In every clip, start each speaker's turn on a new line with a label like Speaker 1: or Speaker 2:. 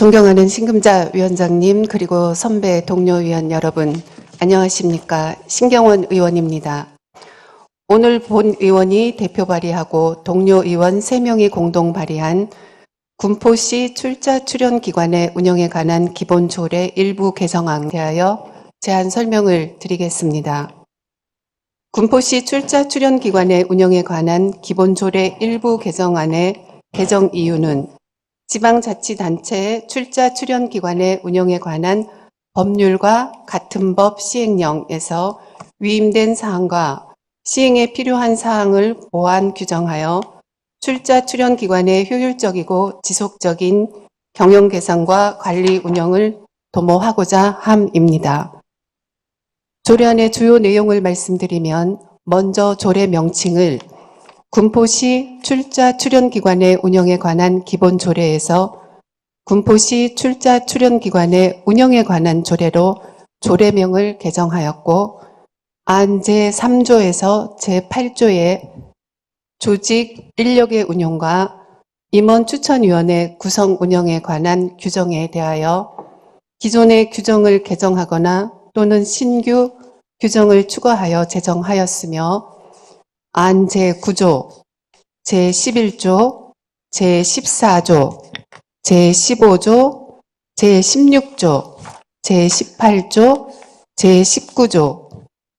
Speaker 1: 존경하는 신금자 위원장님 그리고 선배 동료 위원 여러분 안녕하십니까 신경원 의원입니다. 오늘 본 의원이 대표 발의하고 동료 의원 3명이 공동 발의한 군포시 출자 출연 기관의 운영에 관한 기본 조례 일부 개정안에 대하여 제안 설명을 드리겠습니다. 군포시 출자 출연 기관의 운영에 관한 기본 조례 일부 개정안의 개정 이유는 지방자치단체의 출자 출연 기관의 운영에 관한 법률과 같은 법 시행령에서 위임된 사항과 시행에 필요한 사항을 보완 규정하여 출자 출연 기관의 효율적이고 지속적인 경영 개선과 관리 운영을 도모하고자 함입니다. 조례안의 주요 내용을 말씀드리면 먼저 조례 명칭을 군포시 출자 출연 기관의 운영에 관한 기본 조례에서 군포시 출자 출연 기관의 운영에 관한 조례로 조례명을 개정하였고 안 제3조에서 제8조의 조직 인력의 운용과 임원 추천위원회 구성 운영에 관한 규정에 대하여 기존의 규정을 개정하거나 또는 신규 규정을 추가하여 제정하였으며 안 제 9조, 제 11조, 제 14조, 제 15조, 제 16조, 제 18조, 제 19조,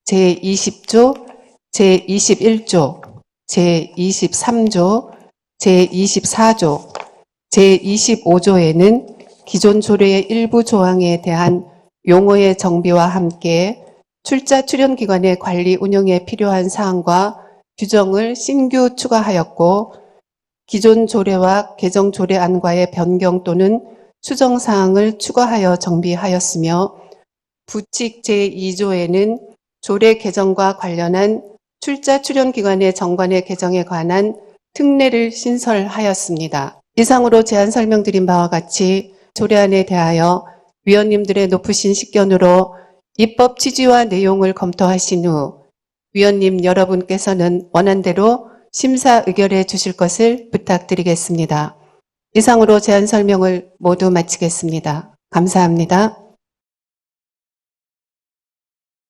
Speaker 1: 제 20조, 제 21조, 제 23조, 제 24조, 제 25조에는 기존 조례의 일부 조항에 대한 용어의 정비와 함께 출자 출연 기관의 관리 운영에 필요한 사항과 규정을 신규 추가하였고 기존 조례와 개정 조례안과의 변경 또는 수정 사항을 추가하여 정비하였으며 부칙 제2조에는 조례 개정과 관련한 출자 출연 기관의 정관의 개정에 관한 특례를 신설하였습니다. 이상으로 제안 설명드린 바와 같이 조례안에 대하여 위원님들의 높으신 식견으로 입법 취지와 내용을 검토하신 후 위원님 여러분께서는 원안대로 심사 의결해 주실 것을 부탁드리겠습니다. 이상으로 제안 설명을 모두 마치겠습니다. 감사합니다.